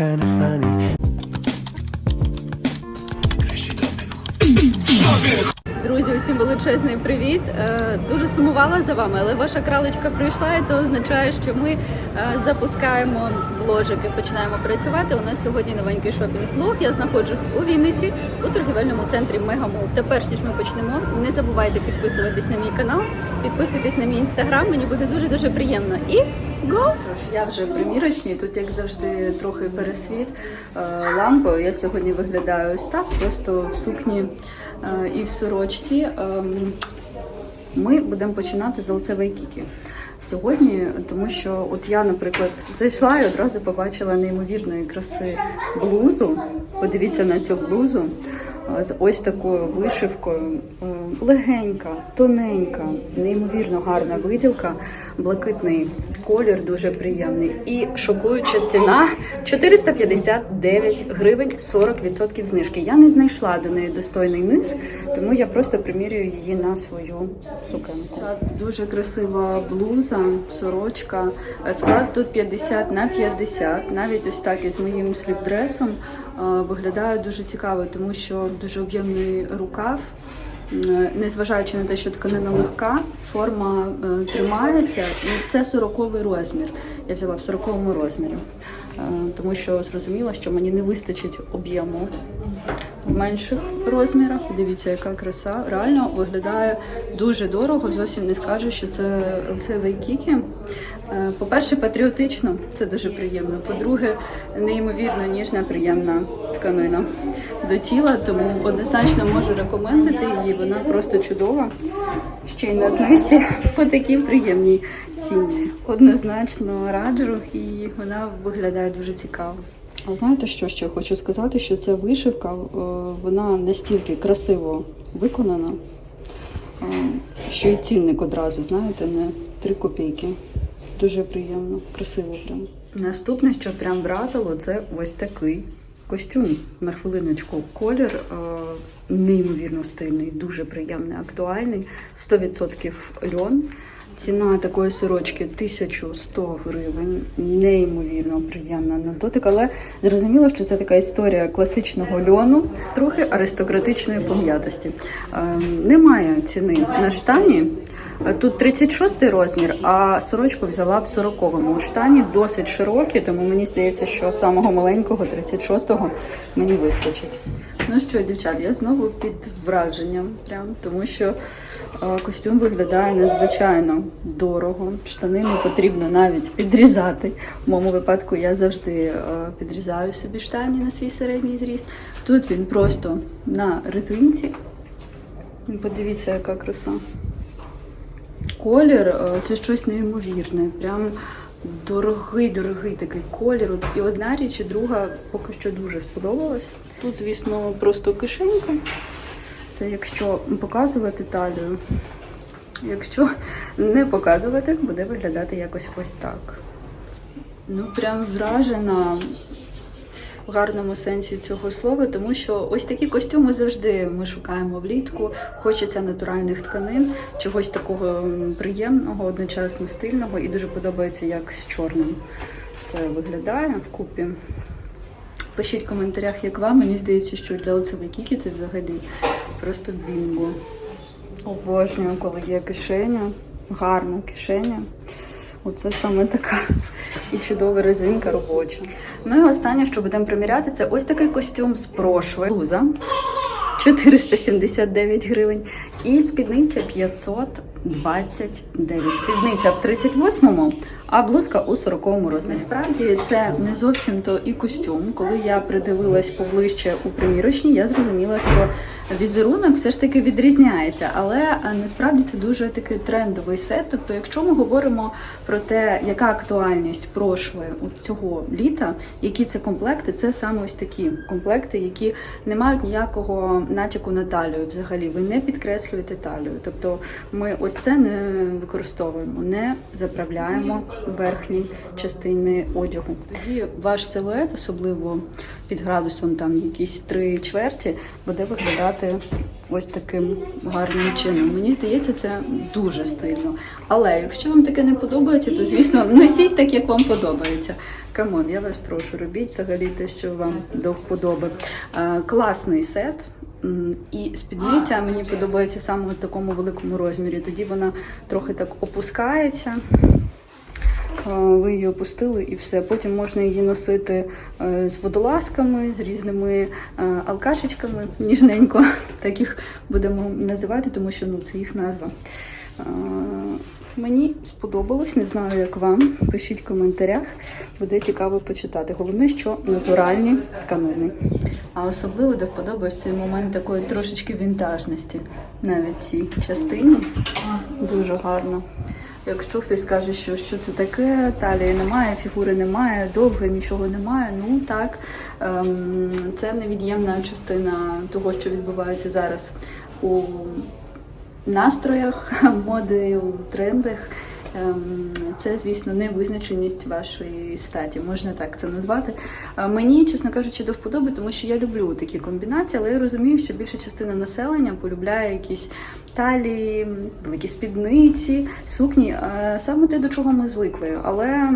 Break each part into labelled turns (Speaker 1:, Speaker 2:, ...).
Speaker 1: kinda funny.
Speaker 2: Друзі, усім величезний привіт. Е, Дуже сумувала за вами, але ваша кралечка прийшла, і це означає, що ми е, запускаємо вложики, починаємо працювати. У нас сьогодні новенький шопінг-влог. Я знаходжусь у Вінниці у торгівельному центрі Мегамол. Та перш ніж ми почнемо, не забувайте підписуватись на мій канал, підписуйтесь на мій інстаграм. Мені буде дуже дуже приємно. І го! Що ж, я вже в примірочній. Тут, як завжди, трохи пересвіт е, лампою. Я сьогодні виглядаю ось так, просто в сукні е, і в сорочці. Ем, Ми будемо починати з лицевої кіки. Сьогодні, тому що от я, наприклад, зайшла і одразу побачила неймовірної краси блузу. Подивіться на цю блузу з ось такою вишивкою. Е, Легенька, тоненька, неймовірно гарна виділка, блакитний колір, дуже приємний. І шокуюча ціна 459 гривень 40% знижки. Я не знайшла до неї достойний низ, тому я просто примірюю її на свою сукенку. Дуже красива блуза, сорочка. Е, Склад тут 50 на 50. Навіть ось так із моїм сліпдресом виглядає дуже цікаво, тому що дуже об'ємний рукав. Е, Незважаючи на те, що тканина легка, форма е, тримається, і це 40 розмір. Я взяла в 40 розмірі, е, тому що зрозуміла, що мені не вистачить об'єму менших розмірах. Дивіться, яка краса. Реально виглядає дуже дорого. Зовсім не скажу, що це це вейкіки. Е, По-перше, патріотично, це дуже приємно. По-друге, неймовірно ніжна, приємна тканина до тіла, тому однозначно можу рекомендувати її. Вона просто чудова. Ще й на знижці по такій приємній ціні. Однозначно раджу, і вона виглядає дуже цікаво. А знаєте, що ще хочу сказати? Що ця вишивка е, вона настільки красиво виконана, е, що і цінник одразу, знаєте, не 3 копійки. Дуже приємно, красиво прям. Наступне, що прям вразило, це ось такий костюм. На хвилиночку колір е, неймовірно стильний, дуже приємний, актуальний, 100% льон. Ціна такої сорочки 1100 гривень, неймовірно приємна на дотик, але зрозуміло, що це така історія класичного льону, трохи аристократичної пом'ятості. Ем, немає ціни на штані. Тут 36 розмір, а сорочку взяла в 40-му. Штані досить широкі, тому мені здається, що самого маленького 36-го мені вистачить. Ну що, дівчат, я знову під враженням, прям тому що е, костюм виглядає надзвичайно дорого. Штани не потрібно навіть підрізати. В моєму випадку я завжди е, підрізаю собі штані на свій середній зріст. Тут він просто на резинці. Подивіться, яка краса. Колір е, це щось неймовірне. Прям дорогий, дорогий такий колір. От І одна річ, і друга поки що дуже сподобалась. Тут, звісно, просто кишенька. Це якщо показувати талію. Якщо не показувати, буде виглядати якось ось так. Ну, прям вражена в гарному сенсі цього слова, тому що ось такі костюми завжди ми шукаємо влітку. Хочеться натуральних тканин, чогось такого приємного, одночасно стильного, і дуже подобається, як з чорним це виглядає вкупі. Пишіть в коментарях, як вам. Мені здається, що для лицевої кіки це взагалі просто бінго. Обожнюю, коли є кишеня, гарна кишеня. Оце саме така і чудова резинка робоча. Ну і останнє, що будемо приміряти, це ось такий костюм з прошлої. Блуза 479 гривень. І спідниця 529. Спідниця в 38-му, а блузка у 40-му розмірі. Насправді це не зовсім то і костюм. Коли я придивилась поближче у примірочній, я зрозуміла, що візерунок все ж таки відрізняється, але е, насправді це дуже такий трендовий сет. Тобто, якщо ми говоримо про те, яка актуальність прошви цього літа, які це комплекти, це саме ось такі комплекти, які не мають ніякого натяку на талію. Взагалі, ви не підкреслюєте талію. Тобто, ми ось це не використовуємо, не заправляємо верхній частини одягу. Тоді ваш силует, особливо під градусом там якісь три чверті, буде виглядати ось таким гарним чином. Мені здається, це дуже стильно. Але якщо вам таке не подобається, то звісно носіть так, як вам подобається. Камон, я вас прошу, робіть взагалі те, що вам до вподоби. Класний сет. І спідниця мені подобається саме в такому великому розмірі. Тоді вона трохи так опускається. Е, Ви її опустили і все. Потім можна її носити е, з водолазками, з різними е, алкашечками, ніжненько, так їх будемо називати, тому що ну, це їх назва. Мені сподобалось, не знаю, як вам. Пишіть в коментарях, буде цікаво почитати. Головне, що натуральні тканини. А особливо до вподоби цей момент такої трошечки вінтажності навіть цій частині. Дуже гарно. Якщо хтось каже, що, що це таке, талії немає, фігури немає, довге, нічого немає. Ну так, ем, це невід'ємна частина того, що відбувається зараз у настроях, моди, у трендах. Ем, Це, звісно, не визначеність вашої статі, можна так це назвати. Мені, чесно кажучи, до вподоби, тому що я люблю такі комбінації, але я розумію, що більша частина населення полюбляє якісь талії, великі спідниці, сукні, саме те, до чого ми звикли. Але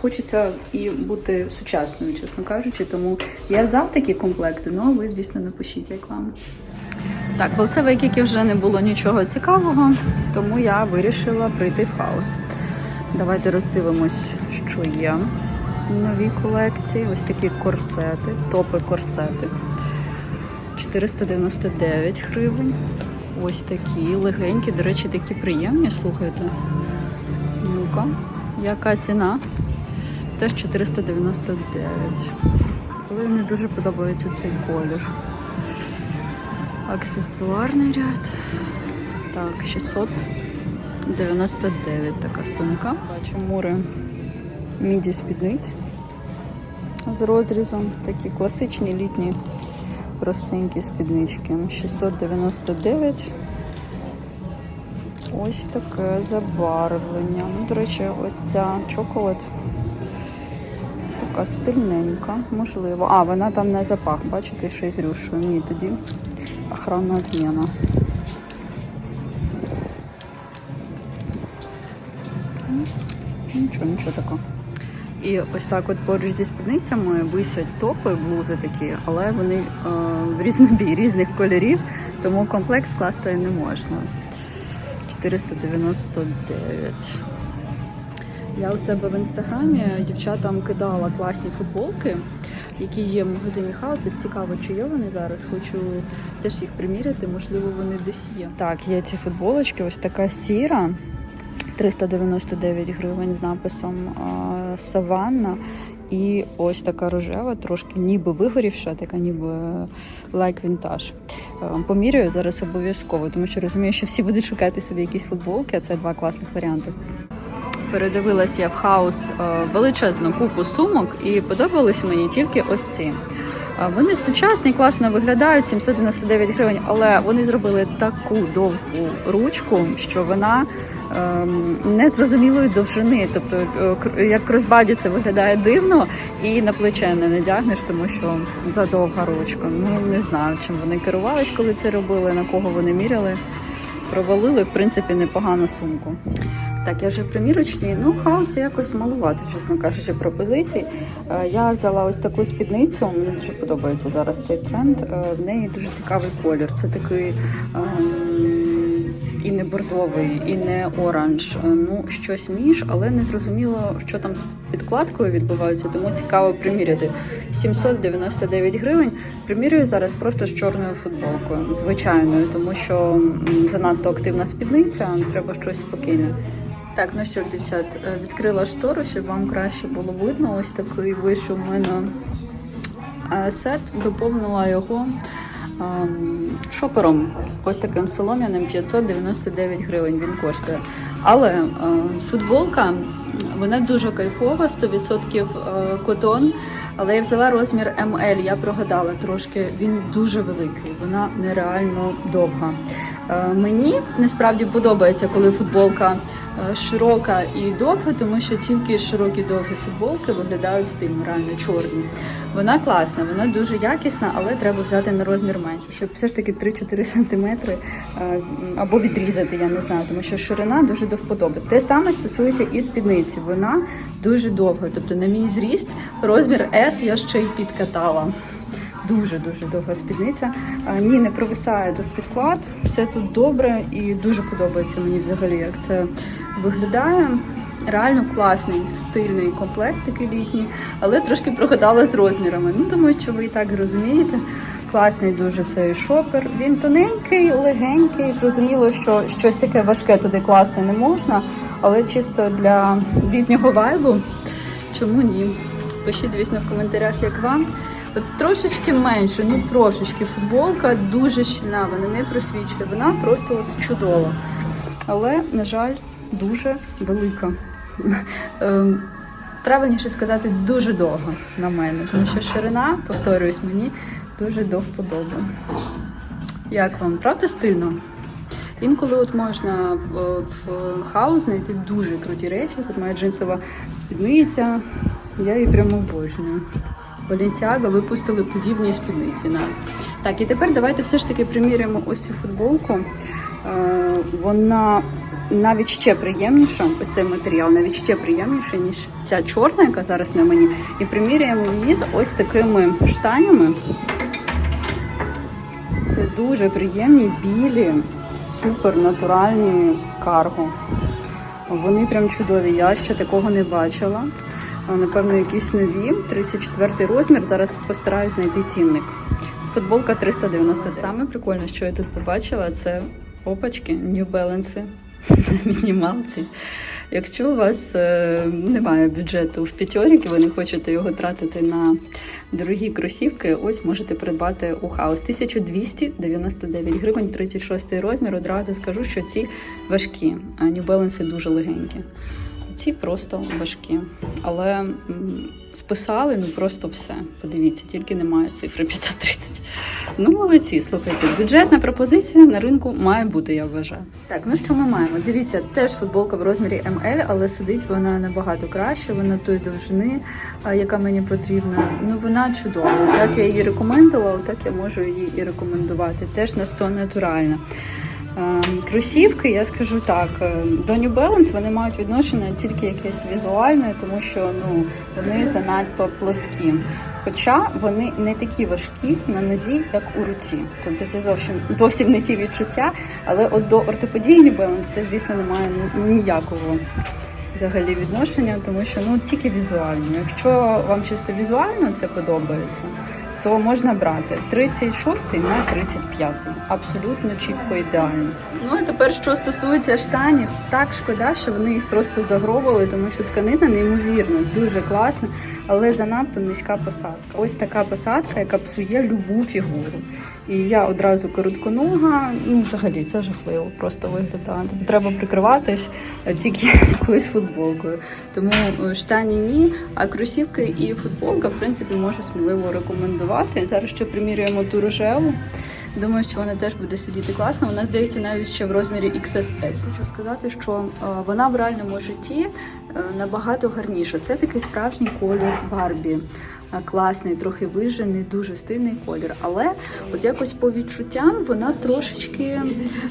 Speaker 2: хочеться і бути сучасною, чесно кажучи. Тому я за такі комплекти, ну ви, звісно, напишіть, як вам. Так, в Вейкіки вже не було нічого цікавого, тому я вирішила прийти в хаус. Давайте роздивимось, що є в новій колекції. Ось такі корсети, топи корсети. 499 гривень. Ось такі легенькі, до речі, такі приємні, слухайте. Ну-ка, яка ціна? Теж 499. Але мені дуже подобається цей колір. Аксесуарний ряд. Так, 699 така сумка. Бачу море міді спідниць з розрізом. Такі класичні літні простенькі спіднички. 699. Ось таке забарвлення. Ну, до речі, ось ця чоколад така стильненька, можливо. А, вона там на запах, бачите, ще й з рюшою. Ні, тоді охрана отмена. М, Нічого, нічого такого. І ось так от поруч зі спідницями висять топи, блузи такі, але вони е, в різнобій, різних кольорів, тому комплект скласти не можна. 499. Я у себе в інстаграмі дівчатам кидала класні футболки, які є в магазині Хаус. Цікаво, чи вони зараз. Хочу теж їх приміряти, можливо, вони десь є. Так, є ці футболочки, ось така сіра. 399 гривень з написом Саванна. І ось така рожева, трошки ніби вигорівша, така ніби лайк вінтаж. Поміряю зараз обов'язково, тому що розумію, що всі будуть шукати собі якісь футболки, а це два класних варіанти. Передивилася я в хаус е, величезну купу сумок і подобались мені тільки ось ці. Е, Вони сучасні, класно виглядають, 799 гривень, але вони зробили таку довгу ручку, що вона ем, незрозумілої довжини. Тобто, е, як кросбаді це виглядає дивно, і на плече не надягнеш, тому що задовга ручка. Ну не знаю, чим вони керувались, коли це робили, на кого вони міряли. Провалили, в принципі, непогану сумку. Так, я вже примірочні. Ну, хаос якось малувати, чесно кажучи, пропозицій. Е, Я взяла ось таку спідницю. Мені дуже подобається зараз цей тренд. Е, В неї дуже цікавий колір. Це такий ем, і не бордовий, і не оранж. Е, Ну, щось між, але не зрозуміло, що там з підкладкою відбувається, тому цікаво приміряти. 799 гривень. Примірюю зараз просто з чорною футболкою, звичайною, тому що занадто активна спідниця, треба щось спокійне. Так, ну що дівчат, е, відкрила штору, щоб вам краще було видно. Ось такий вийшов у мене е, сет, доповнила його шопером. Ось таким солом'яним 599 гривень він коштує. Але е, футболка вона дуже кайфова, 100% е, котон. Але я взяла розмір ML, я прогадала трошки. Він дуже великий, вона нереально довга. Е, Мені насправді подобається, коли футболка широка і довга, тому що тільки широкі довгі футболки виглядають стильно, реально чорні. Вона класна, вона дуже якісна, але треба взяти на розмір менше, щоб все ж таки 3-4 см або відрізати, я не знаю, тому що ширина дуже до вподоби. Те саме стосується і спідниці. Вона дуже довга. Тобто, на мій зріст розмір S я ще й підкатала. Дуже дуже довга спідниця. Ні, не провисає тут підклад. Все тут добре і дуже подобається мені взагалі, як це виглядає. Реально класний, стильний комплект, такий літній, але трошки прогадала з розмірами. Ну, думаю, що ви і так розумієте. Класний дуже цей шопер. Він тоненький, легенький. Зрозуміло, що щось таке важке туди класти не можна, але чисто для літнього вайбу, чому ні? Пишіть, звісно, в коментарях, як вам. От трошечки менше, ну трошечки футболка дуже щільна, вона не просвічує, вона просто от чудова. Але, на жаль, дуже велика. Ем, Правильніше сказати, дуже довго на мене, тому що ширина, повторюсь, мені дуже до вподоби. Як вам, правда стильно? Інколи от можна в, в хаус знайти дуже круті речі. От моя джинсова спідниця. Я її прямо обожнюю. Balenciaga випустили подібні спідниці навіть. Так, і тепер давайте все ж таки приміряємо ось цю футболку. Е, вона навіть ще приємніша, ось цей матеріал, навіть ще приємніша, ніж ця чорна, яка зараз на мені. І приміряємо її з ось такими штанями. Це дуже приємні, білі, супер натуральні карго. Вони прям чудові. Я ще такого не бачила. Напевно, якісь нові. 34 розмір. Зараз постараюсь знайти цінник. Футболка 390. Саме прикольне, що я тут побачила, це опачки New Balance мінімалці. Якщо у вас е, немає бюджету в п'ятьоріки, ви не хочете його тратити на дорогі кросівки, ось можете придбати у хаус 1299 гривень, 36 розмір. Одразу скажу, що ці важкі, а New Balance дуже легенькі. Ці просто важкі. Але списали ну просто все. Подивіться, тільки немає цифри 530. Ну, молодці, слухайте. Бюджетна пропозиція на ринку має бути, я вважаю. Так, ну що ми маємо? Дивіться, теж футболка в розмірі ML, але сидить вона набагато краще, вона тої довжини, яка мені потрібна. Ну вона чудова. Так я її рекомендувала, так я можу її і рекомендувати. Теж на 100 натуральна. Е, Кросівки, я скажу так, е, до New Balance вони мають відношення тільки якесь візуальне, тому що ну, вони занадто плоскі. Хоча вони не такі важкі на нозі, як у руці. Тобто це зовсім зовсім не ті відчуття. Але от до ортопедії New Balance це, звісно, не має ніякого взагалі відношення, тому що ну тільки візуально. Якщо вам чисто візуально це подобається, то можна брати 36 на 35. Абсолютно чітко ідеально. Ну а тепер, що стосується штанів, так шкода, що вони їх просто загробили, тому що тканина неймовірна, дуже класна, але занадто низька посадка. Ось така посадка, яка псує любу фігуру. І я одразу коротконога, ну взагалі це жахливо, просто виглядає. Тобто треба прикриватись е, тільки якоюсь футболкою. Тому е, штані ні, а кросівки і футболка, в принципі, можу сміливо рекомендувати. Зараз ще примірюємо ту рожеву. Думаю, що вона теж буде сидіти класно. Вона здається навіть ще в розмірі XSS. Хочу сказати, що е, вона в реальному житті набагато гарніша. Це такий справжній колір Барбі. Е, Класний, трохи вижений, дуже стильний колір. Але от якось по відчуттям вона трошечки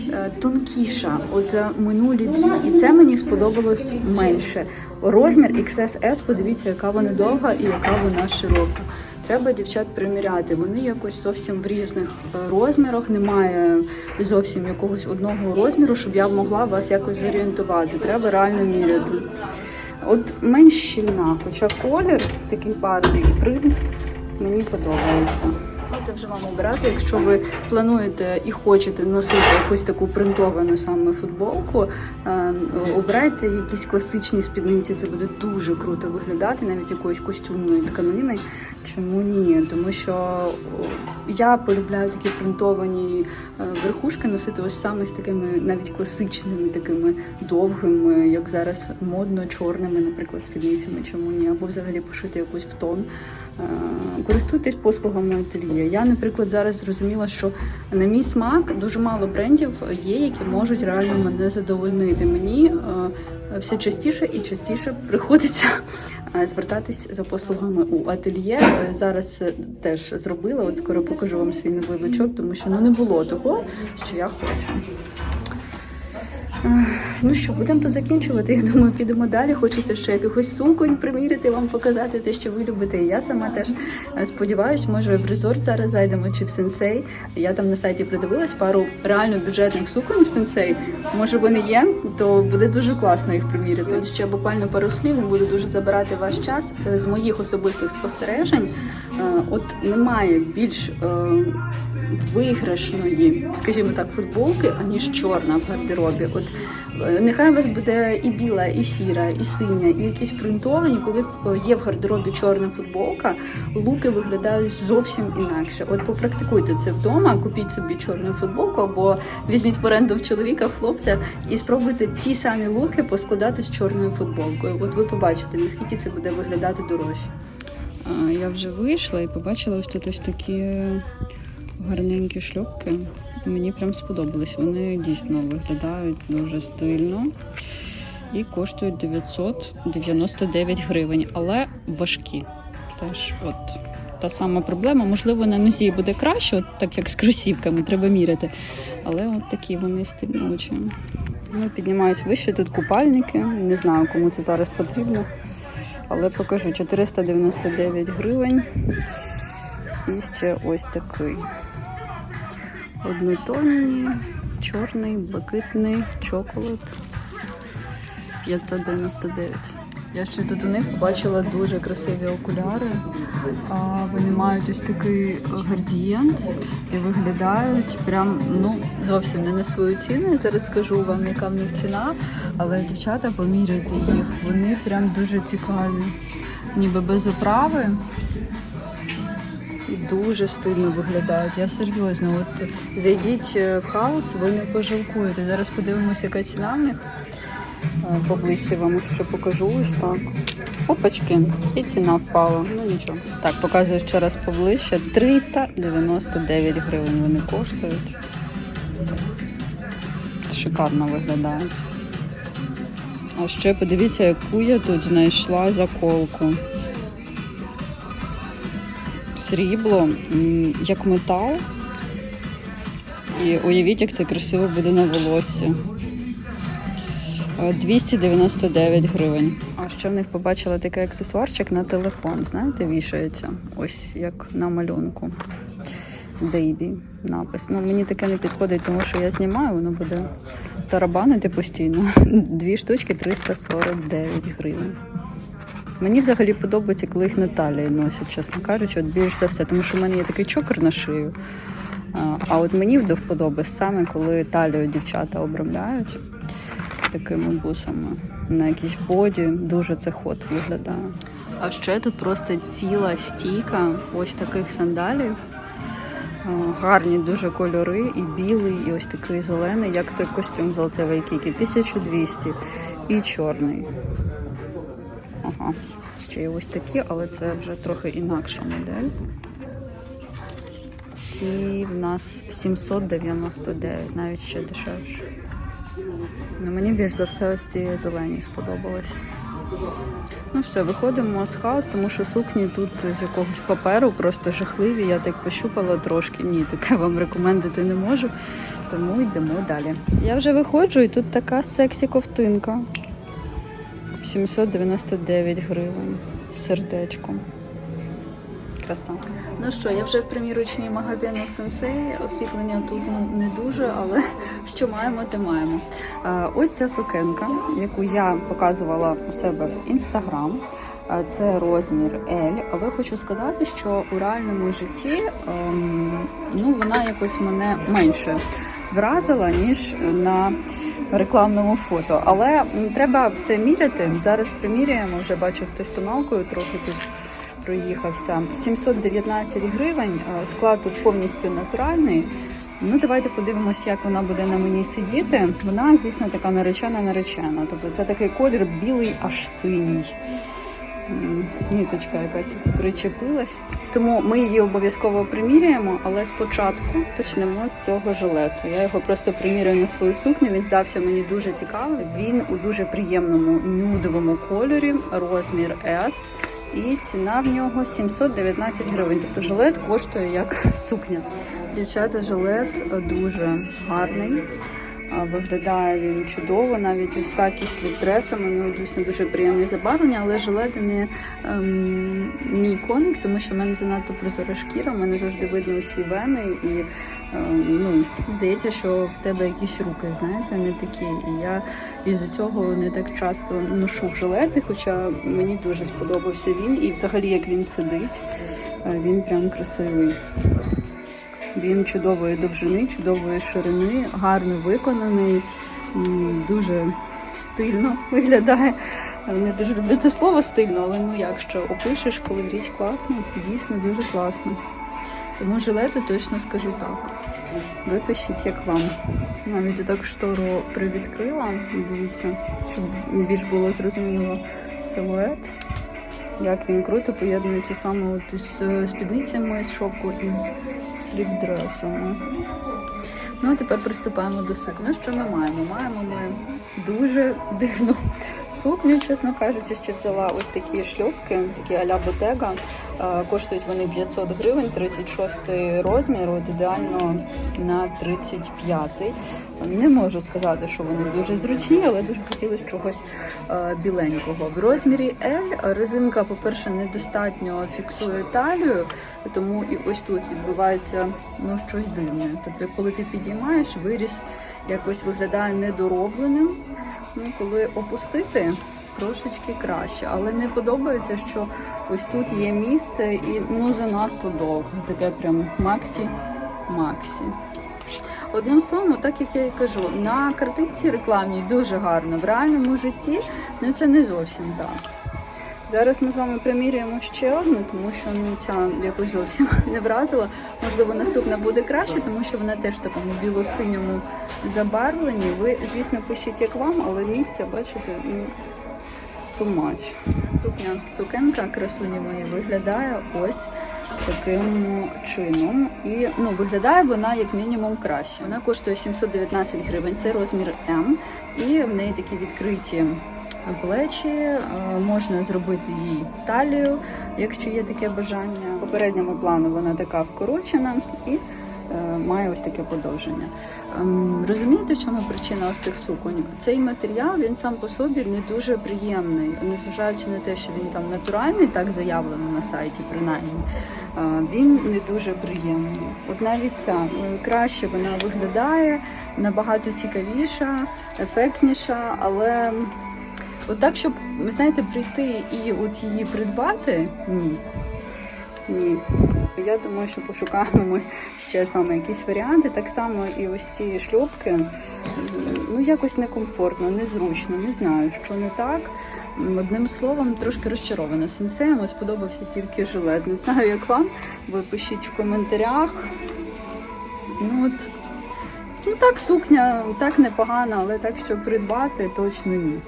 Speaker 2: е, тонкіша. От за минулі дві, і це мені сподобалось менше. Розмір XSS, подивіться, яка вона довга і яка вона широка. Треба дівчат приміряти. Вони якось зовсім в різних е, розмірах. Немає зовсім якогось одного розміру, щоб я могла вас якось зорієнтувати. Треба реально міряти. От менш щільна, хоча колір такий парний і принт мені подобається. Це вже вам обирати, якщо ви плануєте і хочете носити якусь таку принтовану саме футболку, е, обирайте якісь класичні спідниці, це буде дуже круто виглядати, навіть якоїсь костюмної тканини. Чому ні? Тому що я полюбляю такі принтовані е, верхушки носити ось саме з такими навіть класичними, такими довгими, як зараз модно, чорними, наприклад, спідницями. Чому ні? Або взагалі пошити якусь в тон. Е, Користуйтесь послугами ательє. Я, наприклад, зараз зрозуміла, що на мій смак дуже мало брендів є, які можуть реально мене задовольнити. Мені е, все частіше і частіше приходиться е, звертатись за послугами у ательє. Е, Зараз теж зробила. От скоро покажу вам свій новий лучок, тому що ну не було того, що я хочу. Ну що, будемо тут закінчувати. Я думаю, підемо далі. Хочеться ще якихось суконь приміряти, вам показати те, що ви любите. Я сама теж е, сподіваюсь, може в резорт зараз зайдемо чи в сенсей. Я там на сайті придивилась пару реально бюджетних суконь в сенсей. Може вони є, то буде дуже класно їх приміряти. От ще буквально пару слів, не буду дуже забирати ваш час. З моїх особистих спостережень, от немає більш. е, виграшної, скажімо так, футболки, аніж чорна в гардеробі. От е, нехай у вас буде і біла, і сіра, і синя, і якісь принтовані. Коли е, є в гардеробі чорна футболка, луки виглядають зовсім інакше. От попрактикуйте це вдома, купіть собі чорну футболку або візьміть в оренду в чоловіка, хлопця і спробуйте ті самі луки поскладати з чорною футболкою. От ви побачите, наскільки це буде виглядати дорожче. Я вже вийшла і побачила ось тут ось такі гарненькі шльопки. Мені прям сподобались. Вони дійсно виглядають дуже стильно і коштують 999 гривень, але важкі. Теж от та сама проблема. Можливо, на нозі буде краще, от так як з кросівками, треба міряти. Але от такі вони стильнучі. Ну, піднімаюсь вище, тут купальники. Не знаю, кому це зараз потрібно. Але покажу 499 гривень. І ще ось такий. Однотонні, чорний, блакитний, чоколад 599. Я ще тут у них побачила дуже красиві окуляри. Вони мають ось такий градієнт і виглядають прям ну зовсім не на свою ціну. Я зараз скажу вам, яка в них ціна, але дівчата поміряйте їх. Вони прям дуже цікаві, ніби без оправи. І дуже стильно виглядають. Я серйозно, от зайдіть е, в хаос, ви не пожалкуєте. Зараз подивимося, яка ціна в них. Е, Поближче вам ще покажу ось так. Опачки, і ціна впала. Ну нічого. Так, показую ще раз поближче. 399 гривень вони коштують. Шикарно виглядають. А ще подивіться, яку я тут знайшла заколку срібло, як метал. І уявіть, як це красиво буде на волоссі. Е, 299 гривень. А ще в них побачила такий аксесуарчик на телефон. Знаєте, вішається. Ось як на малюнку. Бейбі напис. Ну, мені таке не підходить, тому що я знімаю, воно буде тарабанити постійно. Дві штучки 349 гривень. Мені взагалі подобається, коли їх на талії носять, чесно кажучи, от більш за все, тому що в мене є такий чокер на шию. А, от мені до вподоби саме, коли талію дівчата обрамляють такими бусами на якісь боді, дуже це ход виглядає. А ще тут просто ціла стійка ось таких сандалів. Гарні дуже кольори, і білий, і ось такий зелений, як той костюм золотевий кікі. 1200 і чорний. Ага. Ще є ось такі, але це вже трохи інакша модель. Ці в нас 799, навіть ще дешевше. Ну, мені більш за все ось ці зелені сподобались. Ну все, виходимо з хаос, тому що сукні тут з якогось паперу просто жахливі. Я так пощупала трошки. Ні, таке вам рекомендувати не можу. Тому йдемо далі. Я вже виходжу, і тут така сексі ковтинка. 799 гривень з сердечком. Краса. Ну що, я вже в примірочній магазину Сенсей. Освітлення тут не дуже, але що маємо, те маємо. Е, Ось ця сукенка, яку я показувала у себе в інстаграм. Е, Це розмір L, але хочу сказати, що у реальному житті ем, ну, вона якось мене менше вразила, ніж на рекламному фото. Але треба все міряти. Зараз приміряємо. Вже бачу, хтось тоналкою трохи тут проїхався. 719 гривень. Склад тут повністю натуральний. Ну, давайте подивимося, як вона буде на мені сидіти. Вона, звісно, така наречена наречена. Тобто це такий колір білий, аж синій. м, ниточка якась причепилась. Тому ми її обов'язково приміряємо, але спочатку почнемо з цього жилету. Я його просто приміряю на свою сукню. Він здався мені дуже цікавий. Він у дуже приємному нюдовому кольорі, розмір S. І ціна в нього 719 гривень. Тобто жилет коштує як сукня. Дівчата, жилет дуже гарний. Виглядає він чудово, навіть ось так із сліпдресами, ну дійсно дуже приємне забарвлення, але жилет не ем, мій коник, тому що в мене занадто прозора шкіра, в мене завжди видно усі вени, і ем, ну, здається, що в тебе якісь руки, знаєте, не такі. І я із-за цього не так часто ношу жилети, хоча мені дуже сподобався він, і взагалі як він сидить, е, він прям красивий. Він чудової довжини, чудової ширини, гарно виконаний, дуже стильно виглядає. Не дуже люблю це слово стильно, але ну як що опишеш, коли річ класна, дійсно дуже класно. Тому жилету точно скажу так. Ви пишіть, як вам. Навіть так штору привідкрила. Дивіться, щоб більш було зрозуміло силует. Як він круто поєднується саме от із е, спідницями з шовку із сліпдресами. Ну а тепер приступаємо до сукні. Ну, що ми маємо? Маємо ми дуже дивну сукню, чесно кажучи, ще взяла ось такі шльопки, такі а-ля ботега. Е, Коштують вони 500 гривень, 36 розмір, от ідеально на 35. Не можу сказати, що вони дуже зручні, але дуже хотілося чогось е, біленького. В розмірі L резинка, по-перше, недостатньо фіксує талію, тому і ось тут відбувається ну, щось дивне. Тобто, коли ти підіймаєш, виріс якось виглядає недоробленим. Ну, коли опустити, трошечки краще. Але не подобається, що ось тут є місце і ну занадто довго. Таке прям максі-максі. Одним словом, так як я і кажу, на картинці рекламній дуже гарно, в реальному житті ну це не зовсім так. Зараз ми з вами приміряємо ще одну, тому що ну ця якось зовсім не вразила. Можливо, наступна буде краще, тому що вона теж в такому біло-синьому забарвленні. Ви, звісно, пишіть як вам, але місця, бачите, ну too much. Наступна сукенка красуні мої виглядає ось таким чином. І ну, виглядає вона як мінімум краще. Вона коштує 719 гривень, це розмір М, і в неї такі відкриті. Плечі е, можна зробити їй талію, якщо є таке бажання. В попередньому плану вона така вкорочена і має ось таке подовження. Ем, Розумієте, в чому причина ось цих суконь? Цей матеріал він сам по собі не дуже приємний, незважаючи на те, що він там натуральний, так заявлено на сайті, принаймні. е, Він не дуже приємний. От навіть ця е, краще вона виглядає, набагато цікавіша, ефектніша, але от так, щоб знаєте, прийти і от її придбати, ні. Ні. Я думаю, що пошукаємо ми ще вами якісь варіанти. Так само і ось ці шльопки, ну якось некомфортно, незручно, не знаю, що не так. Одним словом, трошки розчарована сенсеєм. Сподобався тільки жилет. Не знаю, як вам. Ви пишіть в коментарях. Ну от, ну так, сукня, так непогана, але так, щоб придбати, точно ні.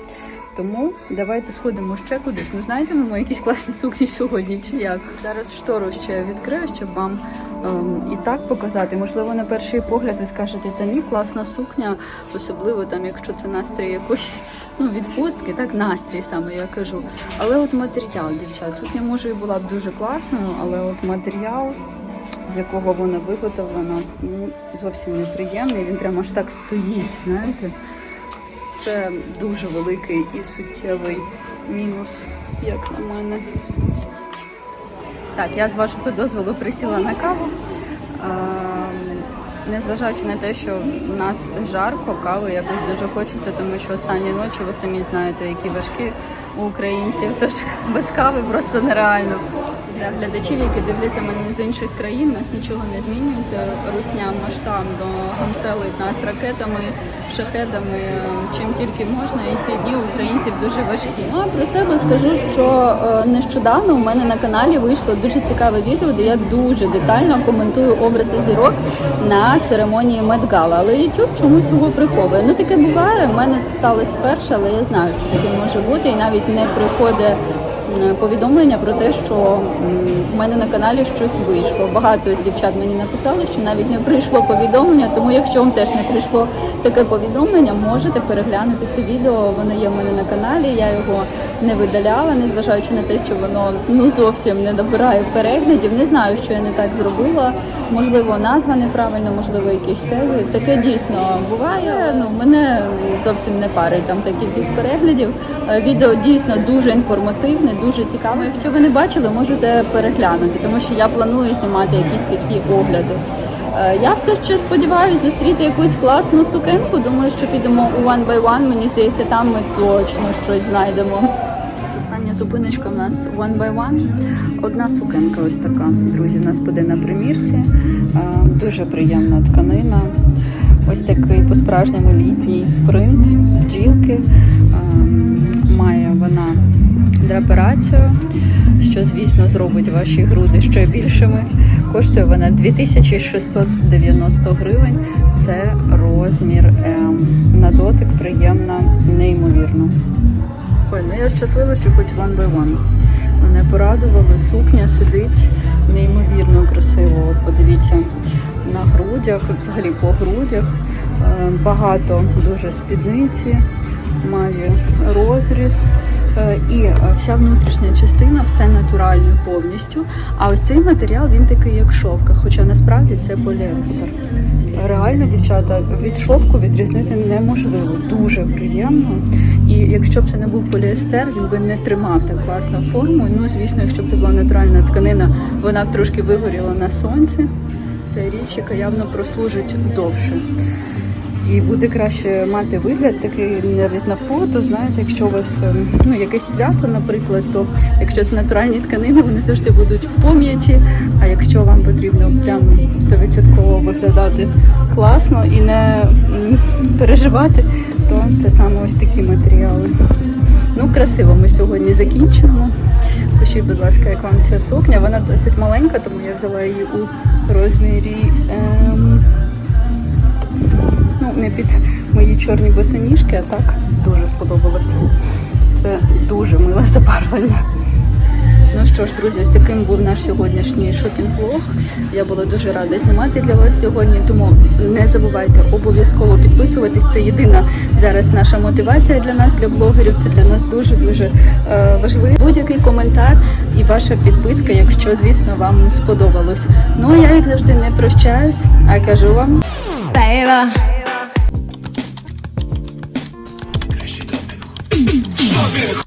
Speaker 2: Тому давайте сходимо ще кудись. Ну знайдемо ми якісь класні сукні сьогодні, чи як? Зараз штору ще відкрию, щоб вам ем, і так показати. Можливо, на перший погляд ви скажете, та ні, класна сукня, особливо там, якщо це настрій якоїсь ну, відпустки, так настрій саме я кажу. Але от матеріал, дівчат, сукня може і була б дуже класною, але от матеріал. З якого вона виготовлена, ну зовсім неприємний. Він прямо аж так стоїть, знаєте. Це дуже великий і суттєвий мінус, як на мене. Так, я з вашого дозволу присіла на каву. Незважаючи на те, що в нас жарко, кави якось дуже хочеться, тому що останні ночі ви самі знаєте, які важкі у українців. Тож без кави просто нереально. Для глядачів, які дивляться мене з інших країн, нас нічого не змінюється. Русня масштаб до гамселить нас ракетами, шахедами, чим тільки можна. І ці дні українців дуже важкі. Ну а про себе скажу, що е, нещодавно у мене на каналі вийшло дуже цікаве відео, де я дуже детально коментую образи зірок на церемонії Медгала. Але YouTube чомусь його приховує. Ну таке буває. У мене сталося вперше, але я знаю, що таке може бути, і навіть не приходить повідомлення про те, що в мене на каналі щось вийшло. Багато з дівчат мені написали, що навіть не прийшло повідомлення. Тому, якщо вам теж не прийшло таке повідомлення, можете переглянути це відео. Воно є в мене на каналі. Я його не видаляла, незважаючи на те, що воно ну зовсім не набирає переглядів. Не знаю, що я не так зробила. Можливо, назва неправильна, можливо, якісь теги. Таке дійсно буває. Ну мене зовсім не парить там та кількість переглядів. Е, Відео дійсно дуже інформативне, дуже цікаве. Якщо ви не бачили, можете переглянути, тому що я планую знімати якісь такі огляди. Е, Я все ще сподіваюся зустріти якусь класну сукенку. Думаю, що підемо у One by One. Мені здається, там ми точно щось знайдемо. Остання зупиночка в нас One by One. Одна сукенка ось така. Друзі, в нас буде на примірці. Е, Дуже приємна тканина. Ось такий по-справжньому літній принт, бджілки. Е, Має вона драпирацію, що, звісно, зробить ваші груди ще більшими. Коштує вона 2690 гривень. Це розмір. На дотик приємна, неймовірно. Ой, ну я щаслива, що хоч one by one. Мене порадували, сукня сидить неймовірно красиво. От подивіться на грудях, взагалі по грудях. Е, Багато дуже спідниці, має розріз. Е, І е, вся внутрішня частина, все натуральне повністю. А ось цей матеріал він такий, як шовка, хоча насправді це поліестер. Реально, дівчата, від шовку відрізнити неможливо. Дуже приємно. І якщо б це не був поліестер, він би не тримав так класно форму. Ну, звісно, якщо б це була натуральна тканина, вона б трошки вигоріла на сонці. Це річ, яка явно прослужить довше. І буде краще мати вигляд такий навіть на фото. Знаєте, якщо у вас ем, ну якесь свято, наприклад, то якщо це натуральні тканини, вони завжди будуть в пам'яті. А якщо вам потрібно прям 100% виглядати класно і не переживати, то це саме ось такі матеріали. Ну, красиво ми сьогодні закінчуємо. Пишіть, будь ласка, як вам ця сукня. Вона досить маленька, тому я взяла її у розмірі. Ем, не під мої чорні босоніжки, а так дуже сподобалося. Це дуже миле забарвлення. Ну що ж, друзі, ось таким був наш сьогоднішній шопінг-влог. Я була дуже рада знімати для вас сьогодні. Тому не забувайте обов'язково підписуватись. Це єдина зараз наша мотивація для нас, для блогерів. Це для нас дуже дуже е, важливо. Будь-який коментар і ваша підписка, якщо звісно вам сподобалось. Ну а я як завжди не прощаюсь, а кажу вам.
Speaker 1: Bobby.